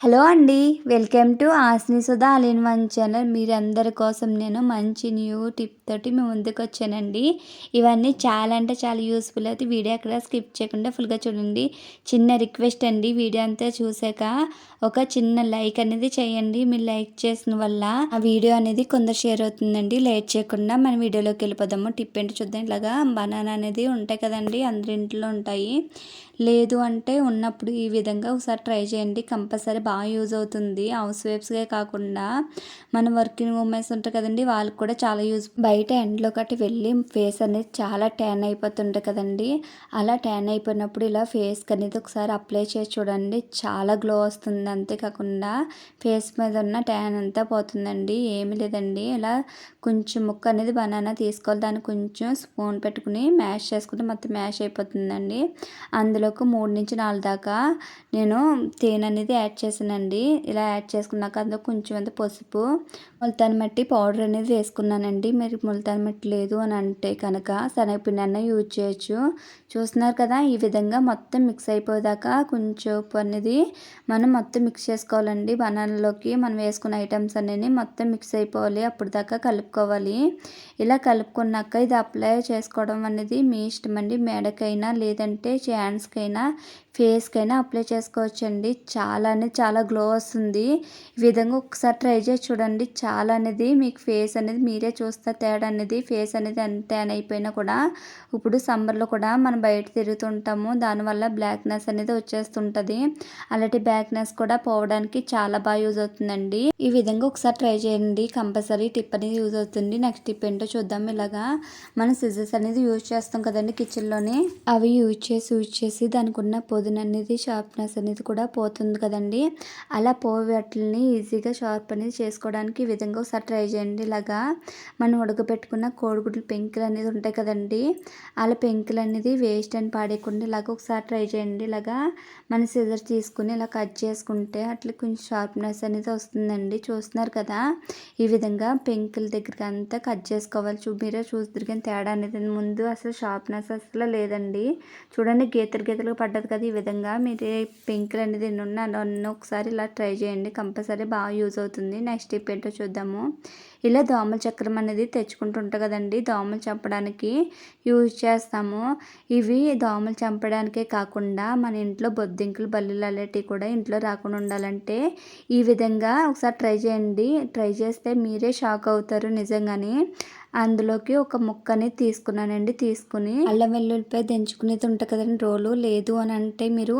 Hello అండి welcome to ఆస్ని సుధా అలిన్ వన్ ఛానల్. మీరందరి కోసం నేను మంచి న్యూ టిప్ తోటి మీ ముందుకు వచ్చానండి. ఇవన్నీ చాలా అంటే చాలా యూస్ఫుల్ అయితే వీడియో అక్కడ స్కిప్ చేయకుండా ఫుల్గా చూడండి. చిన్న రిక్వెస్ట్ అండి వీడియో అంతా చూసాక ఒక చిన్న లైక్ అనేది చేయండి. మీరు లైక్ చేసిన వల్ల ఆ వీడియో అనేది కొందరు షేర్ అవుతుందండి. లేట్ చేయకుండా మన వీడియోలోకి వెళ్ళిపోదాము. టిప్ ఏంటి చూద్దాం. ఇలాగా బనానా అనేది ఉంటాయి కదండి అందరి ఇంట్లో ఉంటాయి. లేదు అంటే ఉన్నప్పుడు ఈ విధంగా ఒకసారి ట్రై చేయండి. కంపల్సరీ బాగా యూజ్ అవుతుంది. హౌస్ వైఫ్స్గా కాకుండా మన వర్కింగ్ ఉమెన్స్ ఉంటారు కదండి వాళ్ళకి కూడా చాలా యూజ్ బయట ఎండ్లో కట్టి వెళ్ళి ఫేస్ అనేది చాలా ట్యాన్ అయిపోతుంటాయి కదండి. అలా ట్యాన్ అయిపోయినప్పుడు ఇలా ఫేస్కి అనేది ఒకసారి అప్లై చేసి చూడండి. చాలా గ్లో వస్తుంది. అంతేకాకుండా ఫేస్ మీద ఉన్న ట్యాన్ అంతా పోతుందండి. ఏమి లేదండి. ఇలా కొంచెం ముక్క అనేది బనానా తీసుకోవాలి. దాన్ని కొంచెం స్పూన్ పెట్టుకుని మ్యాష్ చేసుకుంటే మొత్తం మ్యాష్ అయిపోతుందండి. అందులో ఒక మూడు నుంచి నాలుగు దాకా నేను తేనె అనేది యాడ్ చేశానండి. ఇలా యాడ్ చేసుకున్నాక అందులో కొంచెం అంత పసుపు ముల్తాన్ మట్టి పౌడర్ అనేది వేసుకున్నానండి. మీరు ముల్తాన్ మట్టి లేదు అని అంటే కనుక శనగపిండి అన్న యూజ్ చేయొచ్చు. చూస్తున్నారు కదా ఈ విధంగా మొత్తం మిక్స్ అయిపోయేదాకా కొంచెం ఉప్పు అనేది మనం మొత్తం మిక్స్ చేసుకోవాలండి. బనానాలోకి మనం వేసుకున్న ఐటమ్స్ అనేవి మొత్తం మిక్స్ అయిపోవాలి. అప్పుడు దాకా కలుపుకోవాలి. ఇలా కలుపుకున్నాక ఇది అప్లై చేసుకోవడం అనేది మీ ఇష్టం అండి మేడకైనా లేదంటే హ్యాండ్స్కైనా ఫేస్కైనా అప్లై చేసుకోవచ్చండి. చాలా అనేది చాలా గ్లో వస్తుంది. ఈ విధంగా ఒకసారి ట్రై చేసి చూడండి. చాలా అనేది మీకు ఫేస్ అనేది మీరే చూస్తే తేడా అనేది ఫేస్ అనేది ఎంత అయిపోయినా కూడా ఇప్పుడు సమ్మర్లో కూడా మనం బయట తిరుగుతుంటాము. దానివల్ల బ్లాక్నెస్ అనేది వచ్చేస్తుంటుంది. అలాంటి బ్లాక్నెస్ కూడా పోవడానికి చాలా బాగా యూజ్ అవుతుందండి. ఈ విధంగా ఒకసారి ట్రై చేయండి. కంపల్సరీ టిప్ అనేది యూజ్ అవుతుంది. నెక్స్ట్ టిప్ ఏంటో చూద్దాం ఇలాగా. మనం సిజర్స్ అనేది యూజ్ చేస్తాం కదండి కిచెన్లోనే. అవి యూజ్ చేసి యూజ్ చేసి దానికి ఉన్న పొదిన అనేది షార్ప్నెస్ అనేది కూడా పోతుంది కదండి. అలా పోవేట్లని ఈజీగా షార్ప్ అనేది చేసుకోవడానికి ఈ విధంగా ఒకసారి ట్రై చేయండి. ఇలాగా మనం ఉడకబెట్టుకున్న కోడిగుడ్లు పెంకులు అనేది ఉంటాయి కదండి. అలా పెంకులు అనేది వేస్ట్ అని పాడేయకుండా ఇలాగ ఒకసారి ట్రై చేయండి. ఇలాగా మన సిజర్ తీసుకుని ఇలా కట్ చేసుకుంటే అట్లా కొంచెం షార్ప్నెస్ అనేది వస్తుందండి. చూస్తున్నారు కదా ఈ విధంగా పెంకుల దగ్గరికి అంతా కట్ చేసుకోవాలి. చూ మీరే చూద్దరు కానీ తేడా అనేది ముందు అసలు షార్ప్నెస్ అసలు లేదండి. చూడండి గీతలు గీతలు పడ్డది కదా ఈ విధంగా మీరు పెంకులు అనేది ఎన్ని ఉన్నా ఒకసారి ఇలా ట్రై చేయండి. కంపల్సరీ బాగా యూజ్ అవుతుంది. నెక్స్ట్ స్టెప్ ఏంటో చూద్దాము. ఇలా దోమల చక్రం అనేది తెచ్చుకుంటుంటాం కదండి. దోమలు చంపడానికి యూజ్ చేస్తాము. ఇవి దోమలు చంపడానికే కాకుండా మన ఇంట్లో బొద్దింకులు బల్లులు అలాంటివి కూడా ఇంట్లో రాకుండా ఉండాలంటే ఈ విధంగా ఒకసారి ట్రై చేయండి. ట్రై చేస్తే మీరే షాక్ అవుతారు నిజంగానే. అందులోకి ఒక ముక్కని తీసుకున్నానండి తీసుకుని అల్లం వెల్లుల్లిపై దంచుకునేది ఉంటుంది కదండి రోలు. లేదు అని అంటే మీరు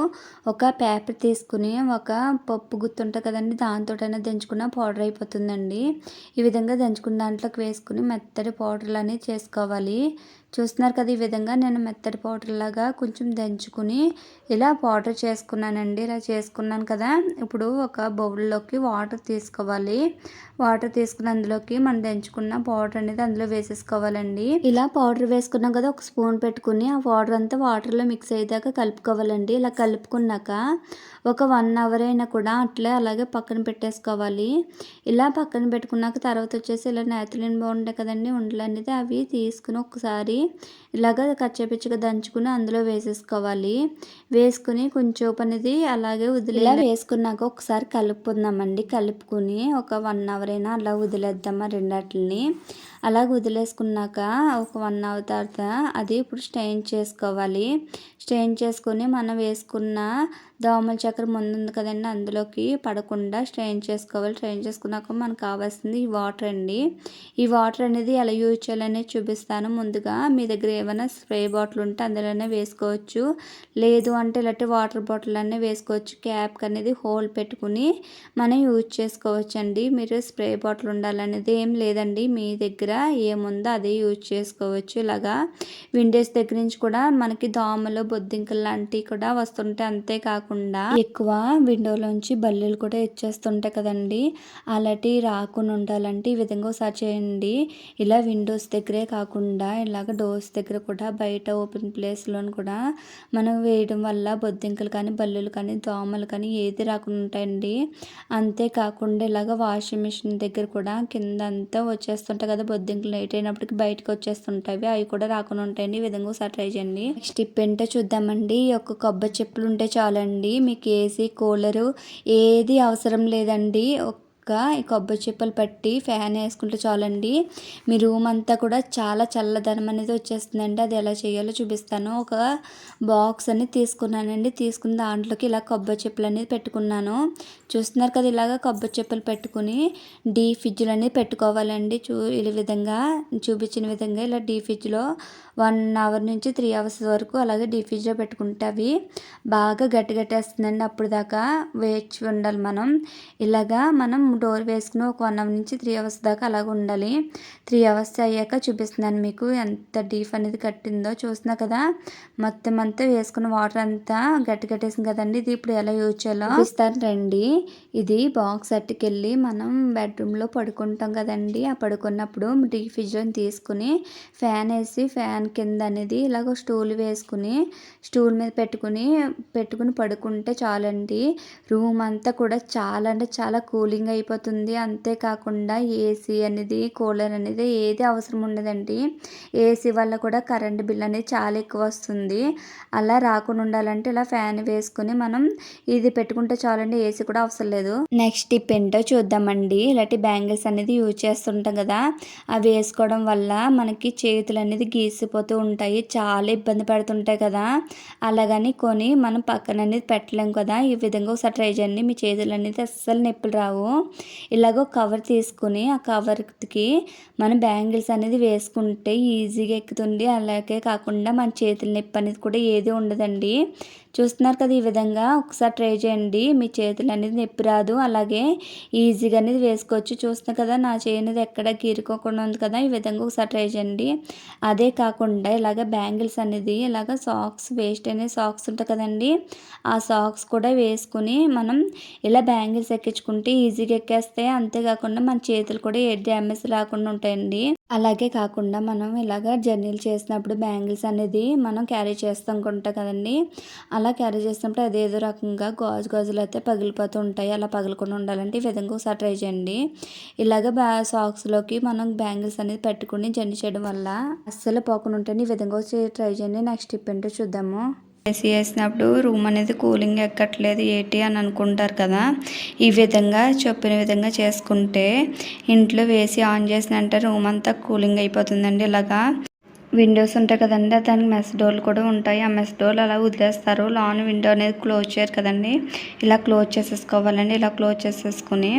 ఒక పేపర్ తీసుకుని ఒక పప్పు గుర్తుంటుంది కదండి దాంతోటైనా దంచుకున్న పౌడర్ అయిపోతుందండి. ఈ విధంగా దంచుకున్న దాంట్లోకి వేసుకుని మెత్తడి పౌడర్లు అనేవి చేసుకోవాలి. చూస్తున్నారు కదా ఈ విధంగా నేను మెత్తడి పౌడర్ లాగా కొంచెం దంచుకుని ఇలా పౌడర్ చేసుకున్నానండి. ఇలా చేసుకున్నాను కదా. ఇప్పుడు ఒక బౌల్లోకి వాటర్ తీసుకోవాలి. వాటర్ తీసుకుని అందులోకి మనం దంచుకున్న పౌడర్ అనేది అందులో వేసేసుకోవాలండి. ఇలా పౌడర్ వేసుకున్నాం కదా. ఒక స్పూన్ పెట్టుకుని ఆ వాటర్ అంతా వాటర్లో మిక్స్ అయ్యేదాకా కలుపుకోవాలండి. ఇలా కలుపుకున్నాక ఒక వన్ అవర్ అయినా కూడా అట్లే అలాగే పక్కన పెట్టేసుకోవాలి. ఇలా పక్కన పెట్టుకున్నాక తర్వాత వచ్చేసి ఇలా నేతలిన్ బాగుంటాయి కదండి. ఉండలు అనేది అవి తీసుకుని ఒకసారి ఇలాగ కచ్చపిచ్చగా దంచుకుని అందులో వేసేసుకోవాలి. వేసుకుని కొంచెం అనేది అలాగే వదిలే ఇలా వేసుకున్నాక ఒకసారి కలుపుకుందామండి. కలుపుకుని ఒక వన్ అవర్ అయినా అలా వదిలేద్దామా రెండట్లని. అలాగ వదిలేసుకున్నాక ఒక వన్ అవర్ తర్వాత అది ఇప్పుడు స్టెయిన్ చేసుకోవాలి. స్టెయిన్ చేసుకొని మనం వేసుకున్న దోమల చక్రం ముందు ఉంది కదండి అందులోకి పడకుండా స్ట్రెయిన్ చేసుకోవాలి. స్ట్రెయిన్ చేసుకున్నాక మనకు కావాల్సింది ఈ వాటర్ అండి. ఈ వాటర్ అనేది ఎలా యూజ్ చేయాలనేది చూపిస్తాను. ముందుగా మీ దగ్గర ఏమైనా స్ప్రే బాటిల్ ఉంటే అందులోనే వేసుకోవచ్చు. లేదు అంటే ఇలాంటి వాటర్ బాటిల్ అన్నీ వేసుకోవచ్చు. క్యాప్ అనేది హోల్ పెట్టుకుని మనం యూజ్ చేసుకోవచ్చు అండి మీరు స్ప్రే బాటిల్ ఉండాలనేది ఏం లేదండి. మీ దగ్గర ఏముందో అదే యూజ్ చేసుకోవచ్చు. ఇలాగా విండోస్ దగ్గర నుంచి కూడా మనకి దోమలు బొద్దింకలు లాంటివి కూడా వస్తుంటాయి. అంతేకాకుండా కాకుండా ఎక్కువ విండోలోంచి బల్లులు కూడా ఇచ్చేస్తుంటాయి కదండి. అలాంటి రాకుండా ఉండాలంటే ఈ విధంగా ఒకసారి చేయండి. ఇలా విండోస్ దగ్గరే కాకుండా ఇలాగ డోర్స్ దగ్గర కూడా బయట ఓపెన్ ప్లేస్లోని కూడా మనం వేయడం వల్ల బొద్దింకలు కానీ బల్లులు కానీ దోమలు కానీ ఏది రాకుండా ఉంటాయండి. అంతేకాకుండా ఇలాగ వాషింగ్ మిషన్ దగ్గర కూడా కింద అంతా వచ్చేస్తుంటాయి కదా బొద్దింకలు నైట్ అయినప్పటికి బయటకు వచ్చేస్తుంటాయి. అవి కూడా రాకుండా ఉంటాయండి. ఈ విధంగా ఒకసారి ట్రై చేయండి. నెక్స్ట్ టిప్ ఏంటో చూద్దామండి. ఈ యొక్క కొబ్బరి చెప్పులు ఉంటే చాలండి. మీకు ఏసీ కూలరు ఏది అవసరం లేదండి. కొబ్బరి చిప్పలు పట్టి ఫ్యాన్ వేసుకుంటే చాలండి. మీ రూమ్ అంతా కూడా చాలా చల్లదనం అనేది వచ్చేస్తుందండి. అది ఎలా చేయాలో చూపిస్తాను. ఒక బాక్స్ అని తీసుకున్నానండి. తీసుకున్న దాంట్లోకి ఇలా కొబ్బరి చెప్పులు అనేది పెట్టుకున్నాను. చూస్తున్నారు కదా ఇలాగ కొబ్బరి చెప్పులు పెట్టుకుని డీ ఫ్రిడ్జ్లు అనేది పెట్టుకోవాలండి. చూ ఈ విధంగా చూపించిన విధంగా ఇలా డీ ఫ్రిడ్జ్లో వన్ అవర్ నుంచి త్రీ అవర్స్ వరకు అలాగే డీ ఫ్రిడ్జ్లో పెట్టుకుంటే అవి బాగా గట్టిగట్టేస్తుందండి అప్పుడు దాకా వేచి ఉండాలి మనం. ఇలాగా మనం డోర్ వేసుకుని ఒక వన్ అవర్ నుంచి త్రీ అవర్స్ దాకా అలాగ ఉండాలి. త్రీ అవర్స్ అయ్యాక చూపిస్తున్నాను మీకు ఎంత డీప్ అనేది కట్టిందో. చూస్తున్నా కదా మొత్తం అంతా వేసుకున్న వాటర్ అంతా గట్టి కట్టేసింది కదండి. ఇది ఇప్పుడు ఎలా యూజ్ చేయాలో ఇస్తాను రండి ఇది బాక్స్ అట్టుకెళ్ళి మనం బెడ్రూమ్లో పడుకుంటాం కదండి. ఆ పడుకున్నప్పుడు డీ ఫ్రిడ్జ్లో తీసుకుని ఫ్యాన్ వేసి ఫ్యాన్ కింద అనేది ఇలాగ స్టూల్ వేసుకుని స్టూల్ మీద పెట్టుకుని పెట్టుకుని పడుకుంటే చాలండి. రూమ్ అంతా కూడా చాలా అంటే చాలా కూలింగ్ అయిపోతుంది. అంతేకాకుండా ఏసీ అనేది కూలర్ అనేది ఏది అవసరం ఉండదండి. ఏసీ వల్ల కూడా కరెంట్ బిల్ అనేది చాలా ఎక్కువ వస్తుంది. అలా రాకుండా ఉండాలంటే ఇలా ఫ్యాన్ వేసుకుని మనం ఇది పెట్టుకుంటే చాలండి ఏసీ కూడా అవసరం లేదు. నెక్స్ట్ టిప్ ఏంటో చూద్దామండి. ఇలాంటి బ్యాంగిల్స్ అనేది యూజ్ చేస్తుంటాం కదా అవి వేసుకోవడం వల్ల మనకి చేతులు అనేది గీసిపో పడిపోతూ ఉంటాయి. చాలా ఇబ్బంది పడుతుంటాయి కదా. అలాగని కొని మనం పక్కన అనేది పెట్టలేం కదా. ఈ విధంగా ఒకసారి ట్రై చేయండి. మీ చేతులు అనేది అస్సలు నొప్పులు రావు. ఇలాగో కవర్ తీసుకుని ఆ కవర్కి మనం బ్యాంగిల్స్ అనేది వేసుకుంటే ఈజీగా ఎక్కుతుంది. అలాగే కాకుండా మన చేతుల నొప్పి అనేది కూడా ఏది ఉండదండి. చూస్తున్నారు కదా ఈ విధంగా. ఒకసారి ట్రై చేయండి. మీ చేతులు అనేది నొప్పి రాదు. అలాగే ఈజీగా అనేది వేసుకోవచ్చు. చూస్తున్నారు కదా నా చేయి అనేది ఎక్కడ గీరుకోకుండా ఉంది కదా. ఈ విధంగా ఒకసారి ట్రై చేయండి. అదే కాకుండా ఇలాగ బ్యాంగిల్స్ అనేది ఇలాగ సాక్స్ వేస్ట్ అనే సాక్స్ ఉంటాయి కదండి. ఆ సాక్స్ కూడా వేసుకుని మనం ఇలా బ్యాంగిల్స్ ఎక్కించుకుంటే ఈజీగా ఎక్కేస్తాయి అంతేకాకుండా మన చేతులు కూడా ఏ డ్యామేజ్ రాకుండా ఉంటాయండి. అలాగే కాకుండా మనం ఇలాగ జర్నీలు చేసినప్పుడు బ్యాంగిల్స్ అనేది మనం క్యారీ చేస్తాం ఉంటాం కదండి. అలా క్యారీ చేసినప్పుడు అదేదో రకంగా గాజు గాజులు అయితే పగిలిపోతూ ఉంటాయి. అలా పగలకుండా ఉండాలంటే ఈ విధంగా ఒకసారి ట్రై చేయండి. ఇలాగ బ్యా సాక్స్లోకి మనం బ్యాంగిల్స్ అనేది పెట్టుకుని జర్నీ చేయడం వల్ల అస్సలు పోకుండా ఉంటుంది ఈ విధంగా ట్రై చేయండి. నెక్స్ట్ టిప్ ఏంటో చూద్దాము. ఏసీ వేసినప్పుడు రూమ్ అనేది కూలింగ్ ఎక్కట్లేదు ఏంటి అని అనుకుంటారు కదా. ఈ విధంగా చెప్పిన విధంగా చేసుకుంటే ఇంట్లో వేసి ఆన్ చేసినంటే రూమ్ అంతా కూలింగ్ అయిపోతుందండి ఇలాగా. విండోస్ ఉంటాయి కదండి దానికి మెస్ డోర్లు కూడా ఉంటాయి. ఆ మెస్ డోర్లు అలా వదిలేస్తారు. లాన్ విండో అనేది క్లోజ్ చేయరు కదండి. ఇలా క్లోజ్ చేసేసుకోవాలండి. ఇలా క్లోజ్ చేసేసుకుని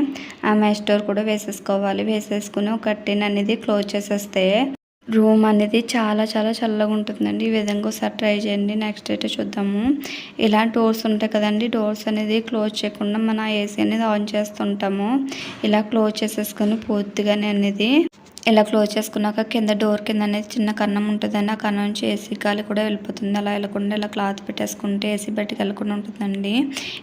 ఆ మెస్ డోర్ కూడా వేసేసుకోవాలి. వేసేసుకుని ఒక కట్టిన్ అనేది క్లోజ్ చేసేస్తే రూమ్ అనేది చాలా చాలా చల్లగా ఉంటుందండి. ఈ విధంగా ఒకసారి ట్రై చేయండి. నెక్స్ట్ అయితే చూద్దాము. ఇలా డోర్స్ ఉంటాయి కదండి. డోర్స్ అనేది క్లోజ్ చేయకుండా మన ఏసీ అనేది ఆన్ చేస్తుంటాము. ఇలా క్లోజ్ చేసేసుకొని పూర్తిగానే అనేది ఇలా క్లోజ్ చేసుకున్నాక కింద డోర్ కింద అనేది చిన్న కన్నం ఉంటుందండి. ఆ కన్నం నుంచి ఏసీ గాలి కూడా వెళ్ళిపోతుంది. అలా వెళ్ళకుండా ఇలా క్లాత్ పెట్టేసుకుంటే ఏసీ బయటకు వెళ్ళకుండా ఉంటుందండి.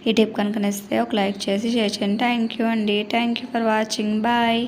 ఈ టిప్ కనుక ఒక లైక్ చేసి షేర్ చేయండి. థ్యాంక్ యూ అండి. Thank you for watching bye